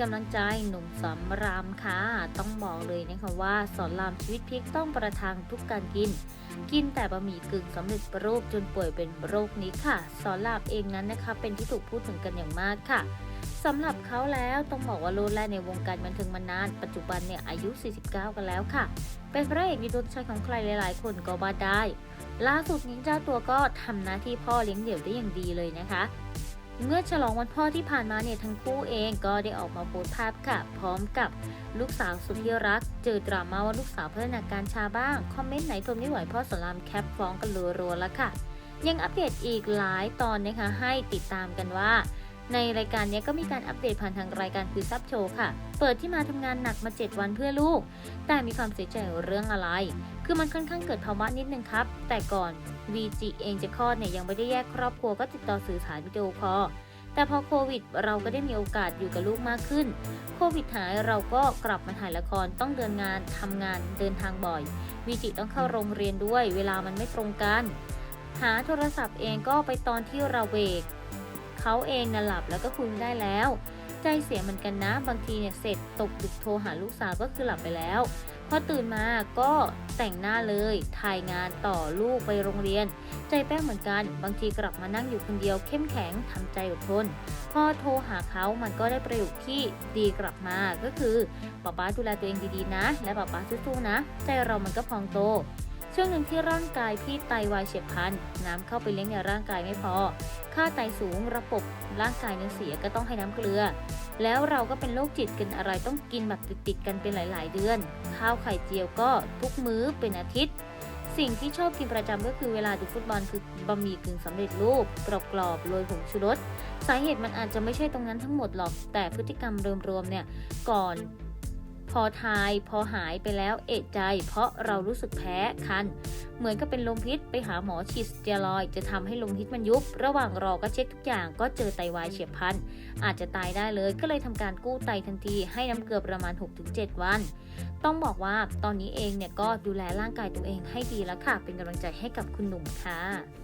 กำลังใจหนุ่มสอนรามค่ะ ต้องบอกเลยนะคะว่าสอนรามชีวิตพลิกต้องประทังทุกการกิน กินแต่บะหมี่กึ่งสำเร็จรูปจนป่วยเป็นโรคนี้ค่ะ สอนรามเองนั้นนะคะ เป็นที่ถูกพูดถึงกันอย่างมากค่ะสำหรับเขาแล้วต้องบอกว่าโลดแล่ในวงการบันเทิงมานาน ปัจจุบันเนี่ยอายุ 49 กันแล้วค่ะ เป็นพระเอกในดวงใจของใครหลาย ๆ คนก็ว่าได้ ล่าสุดนี้เจ้าตัวก็ทำหน้าที่พ่อเลี้ยงเดี่ยวได้อย่างดีเลยนะคะ เมื่อฉลองวันพ่อที่ผ่านมาเนี่ยทั้งคู่เองก็ได้ออกมาโพสต์ภาพค่ะ พร้อมกับลูกสาวสุดที่รัก เจอดราม่าว่าลูกสาวพัฒนาการช้าบ้าง คอมเมนต์ไหนทนไม่ไหวพ่อสอนรามแคปฟ้องกันรัวๆแล้วค่ะ ยังอัปเดตอีกหลายตอนนะคะให้ติดตามกันว่า ในรายการนี้ก็มีการอัปเดตผ่านทางรายการคือซับโชว์ค่ะ เปิดที่มาทำงานหนักมา 7 วันเพื่อลูก แต่มีความเสียใจเรื่องอะไร คือมันค่อนข้างเกิดภาวะนิดนึงครับ แต่ก่อน VG เองจะคลอดเนี่ยยังไม่ได้แยกครอบครัวก็ติดต่อสื่อสารวิดีโอคอลแต่พอโควิดเราก็ได้มีโอกาสอยู่กับลูกมากขึ้น โควิดหายเราก็กลับมาถ่ายละครต้องเดินงานทำงานเดินทางบ่อยวีจิต้องเข้าโรงเรียนด้วย เวลามันไม่ตรงกัน หาโทรศัพท์เองก็ไปตอนที่เราเบรก เขาเองน่ะหลับแล้วก็คุยไม่ได้แล้ว ใจเสียเหมือนกันนะ บางทีเนี่ยเสร็จตกดึกโทรหาลูกสาวก็คือหลับไปแล้ว พอตื่นมาก็แต่งหน้าเลย ถ่ายงานต่อลูกไปโรงเรียน ใจแป้งเหมือนกัน บางทีกลับมานั่งอยู่คนเดียวเข้มแข็งทำใจอดทน พอโทรหาเขามันก็ได้ประโยคที่ดีกลับมาก็คือป๊าป๊าดูแลตัวเองดีๆนะ และป๊าป๊าสู้ๆนะ ใจเรามันก็พองโต ช่วงหนึ่งที่ร่างกายพี่ไตวายเฉียบพลัน น้ำเข้าไปเลี้ยงในร่างกายไม่พอ ค่าไตสูงระบบร่างกายเนี่ยเสียก็ต้องให้น้ำเกลือ แล้วเราก็เป็นโรคจิตกินอะไรต้องกินแบบติดๆกันเป็นหลาย ๆ เดือน ข้าวไข่เจียวก็ทุกมื้อเป็นอาทิตย์ สิ่งที่ชอบกินประจำก็คือเวลาดูฟุตบอลคือบะหมี่กึ่งสำเร็จรูปกรอบๆโรยผงชูรสสาเหตุมันอาจจะไม่ใช่ตรงนั้นทั้งหมดหรอกแต่พฤติกรรมรวมๆเนี่ยก่อน พอทายพอหายไปแล้วเอะใจ เพราะเรารู้สึกแพ้คัน เหมือนกับเป็นลมพิษไปหาหมอฉีดสเตียรอยจะทำให้ลมพิษมันยุบ ระหว่างรอก็เช็คทุกอย่างก็เจอไตวายเฉียบพลัน อาจจะตายได้เลยก็เลยทำการกู้ไตทันทีให้น้ำเกลือประมาณ 6-7 วัน ต้องบอกว่าตอนนี้เองเนี่ยก็ดูแลร่างกายตัวเองให้ดีแล้วค่ะ เป็นกำลังใจให้กับคุณหนุ่มค่ะ